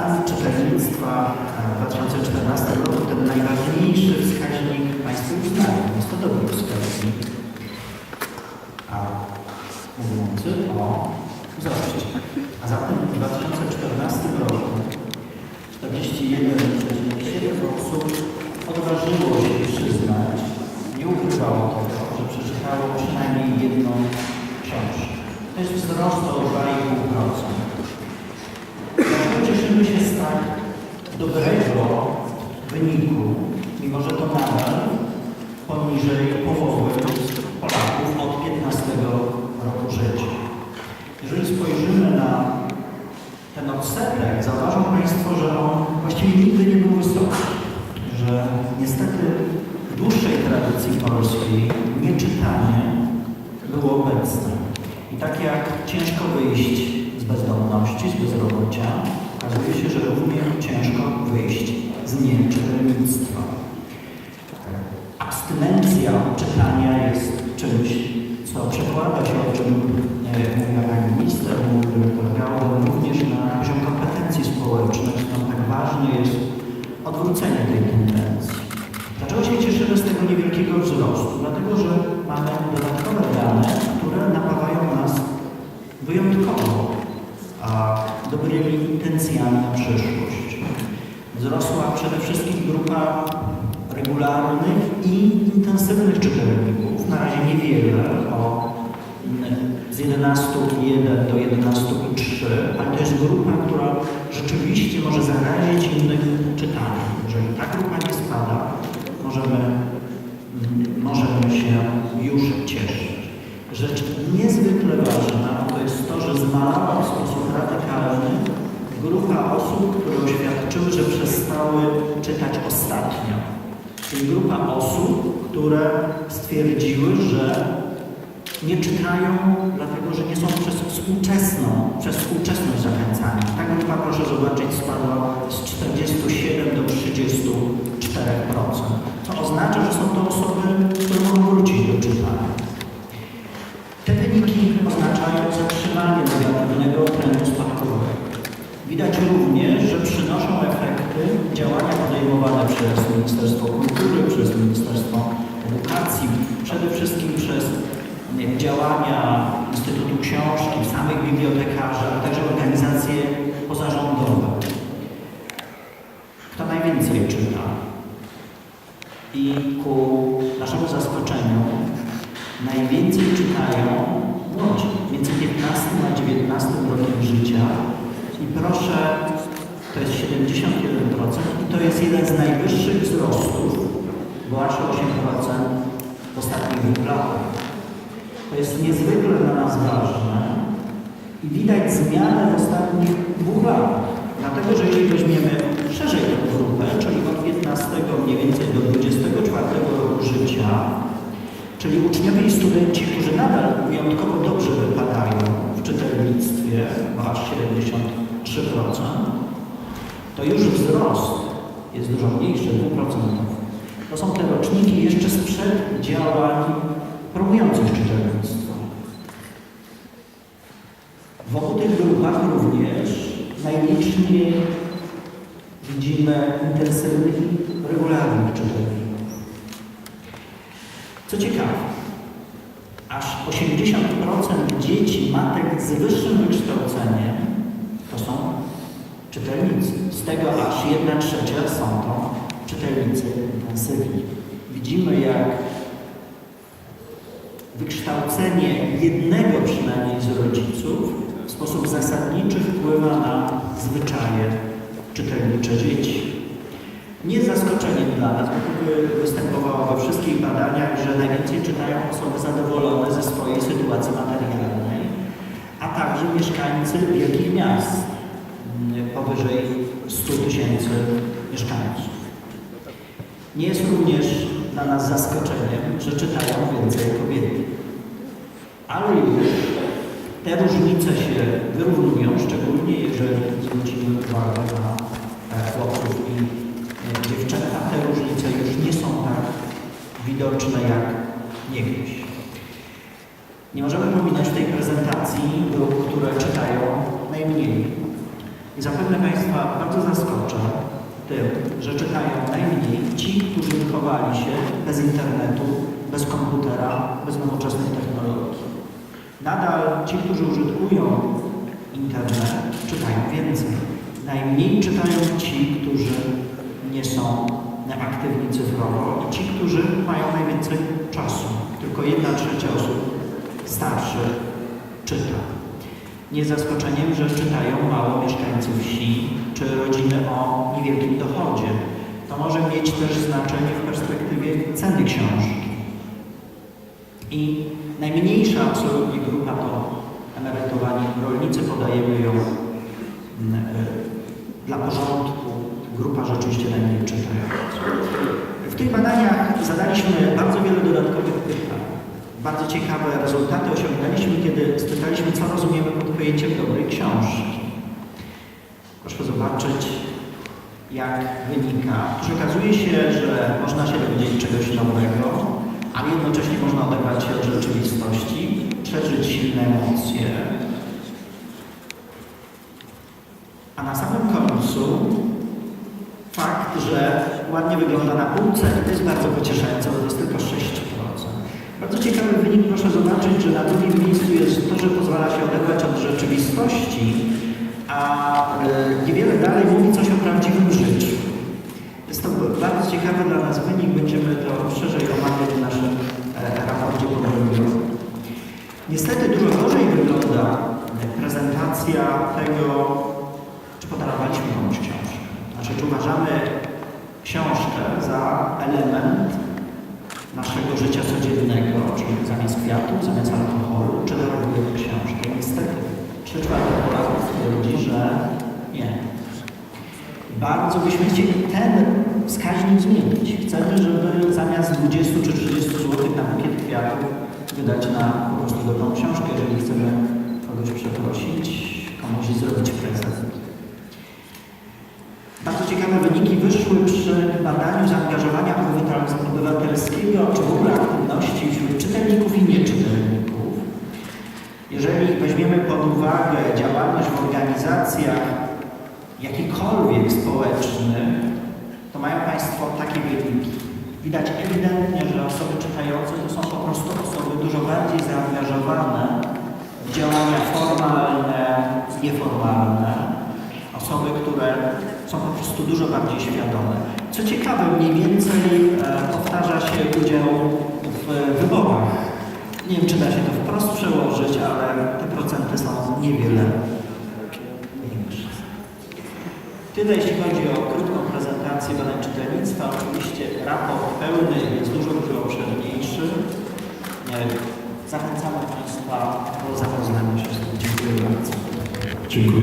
Stan czytelnictwa w 2014 roku ten najważniejszy wskaźnik Państwo uznają. Jest to dobry wskaźnik. A mówiący o wzroście. A zatem w 2014 roku 41,7 osób odważyło się przyznać, nie ukrywało tego, że przeczytało przynajmniej jedną książkę. To jest wzrost o 2,5%. Dlaczego cieszymy się z tak dobrego wyniku, mimo że to nadal poniżej połowy Polaków od 15 roku życia? Jeżeli spojrzymy na ten odsetek, zauważą Państwo, że on właściwie nigdy nie był wysoki, że niestety w dłuższej tradycji polskiej nieczytanie było obecne. I tak jak ciężko wyjść z bezdomności, z bezrobocia, okazuje się, że równie ciężko wyjść z nieczytelnictwa. Abstynencja czytania jest czymś, co przekłada się, o czym e, mówiła pani minister, Gałon, również na poziom kompetencji społecznych, stąd tak ważne jest odwrócenie tej tendencji. Dlaczego się cieszymy z tego niewielkiego wzrostu? Dlatego, że mamy dodatkowe dane, które napawają nas wyjątkowo a, dobrymi intencjami na przyszłość. Wzrosła przede wszystkim grupa regularnych i intensywnych czytelników. Na razie niewiele, o, z 11,1 do 11,3, ale to jest grupa, która rzeczywiście może zarazić innych czytaniem. Jeżeli ta grupa nie spada, możemy, możemy się już cieszyć. Rzecz niezwykle ważna to jest to, że zmalała w sposób radykalny grupa osób, które oświadczyły, że przestały czytać ostatnio. Czyli grupa osób, które stwierdziły, że nie czytają, dlatego że nie są przez współczesną, przez współczesność zachęcani. Ta grupa, proszę zobaczyć, spadła z 47 do 34%. Co oznacza, że są to osoby, które mogą wrócić do czytania. Te wyniki oznaczają zatrzymanie negatywnego trendu spadkowego. Widać również, że przynoszą efekty działania podejmowane przez Ministerstwo Kultury, przez Ministerstwo Edukacji, przede wszystkim przez działania Instytutu Książki, samych bibliotekarzy, a także organizacje pozarządowe. Kto najwięcej czyta? I ku naszemu zaskoczeniu najwięcej czytają młodzi, między 15 a 19 rokiem życia. I proszę, to jest 71% i to jest jeden z najwyższych wzrostów, bo aż 8% w ostatnich dwóch latach. To jest niezwykle dla nas ważne i widać zmianę w ostatnich dwóch latach. Dlatego, że jeżeli weźmiemy szerzej tę grupę, czyli od 15 mniej więcej do 24 roku życia, czyli uczniowie i studenci, którzy nadal wyjątkowo dobrze wypadają w czytelnictwie, bo aż 73%, to już wzrost jest dużo mniejszy, 2%. To są te roczniki jeszcze sprzed działań promujących czytelnictwo. W obu tych grupach również najliczniej widzimy intensywnych i regularnych czytelników. Co ciekawe, aż 80% dzieci matek z wyższym wykształceniem to są czytelnicy. Z tego aż 1 trzecia są to czytelnicy intensywni. Widzimy, jak wykształcenie jednego przynajmniej z rodziców w sposób zasadniczy wpływa na zwyczaje czytelnicze dzieci. Nie zaskoczeniem dla nas, bo występowało we wszystkich badaniach, że najwięcej czytają osoby zadowolone ze swojej sytuacji materialnej, a także mieszkańcy wielkich miast, powyżej 100 tysięcy mieszkańców. Nie jest również dla nas zaskoczeniem, że czytają więcej kobiety. Ale już te różnice się wyrównują, szczególnie jeżeli zwrócimy uwagę na e, chłopców i e, dziewczęta. Te różnice już nie są tak widoczne jak niegdyś. Nie możemy pominąć tej prezentacji grup, które czytają najmniej. I zapewne Państwa bardzo zaskoczę tym, że czytają najmniej ci, którzy wychowali się bez internetu, bez komputera, bez nowoczesnych technologii. Nadal ci, którzy użytkują internet, czytają więcej. Najmniej czytają ci, którzy nie są aktywni cyfrowo i ci, którzy mają najwięcej czasu. Tylko jedna trzecia osób starszych czyta. Nie zaskoczeniem, że czytają mało rodziny o niewielkim dochodzie. To może mieć też znaczenie w perspektywie ceny książki. I najmniejsza absolutnie grupa to emerytowani rolnicy, podajemy ją mm, y, dla porządku, grupa rzeczywiście najmniej czytająca. W tych badaniach zadaliśmy bardzo wiele dodatkowych pytań. Bardzo ciekawe rezultaty osiągnęliśmy, kiedy spytaliśmy, co rozumiemy pod pojęciem dobrej książki. Proszę zobaczyć, jak wynika. Otóż okazuje się, że można się dowiedzieć czegoś nowego, ale jednocześnie można oderwać się od rzeczywistości, przeżyć silne emocje. A na samym końcu fakt, że ładnie wygląda na półce to jest bardzo pocieszające, bo to jest tylko 6%. Bardzo ciekawy wynik, proszę zobaczyć, że na drugim miejscu jest to, że pozwala się oderwać od rzeczywistości, a e, niewiele dalej mówi coś o prawdziwym życiu. Jest to bardzo ciekawy dla nas wynik, będziemy to szerzej omawiać w naszym e, raporcie poglądowym. Niestety dużo gorzej wygląda prezentacja tego, czy podarowaliśmy komuś książkę. Znaczy, czy uważamy książkę za element naszego życia codziennego, czyli zamiast kwiatów, zamiast alkoholu, czy darowujemy książkę. Niestety, trzy czwarte Polaków twierdzi, że nie. Bardzo byśmy chcieli ten wskaźnik zmienić. Chcemy, żeby zamiast 20 czy 30 zł na bukiet kwiatów wydać na po prostu dobrą książkę, jeżeli chcemy kogoś przeprosić, komuś zrobić prezent. Bardzo ciekawe wyniki wyszły przy badaniu zaangażowania obywatel- obywatelskiego, czy w ogóle aktywności wśród czytelników i nieczytelników. Weźmiemy pod uwagę działalność w organizacjach jakikolwiek społecznych, to mają Państwo takie wyniki. Widać ewidentnie, że osoby czytające to są po prostu osoby dużo bardziej zaangażowane w działania formalne, nieformalne. Osoby, które są po prostu dużo bardziej świadome. Co ciekawe, mniej więcej e, powtarza się udział w wyborach. Nie wiem, czy da się to wprost przełożyć, ale te procenty są niewiele większe. Tyle jeśli chodzi o krótką prezentację badań czytelnictwa. Oczywiście raport pełny jest dużo, dużo obszerniejszy. E, Zachęcamy Państwa do zapoznania się z tym. Dziękuję bardzo. Dziękuję.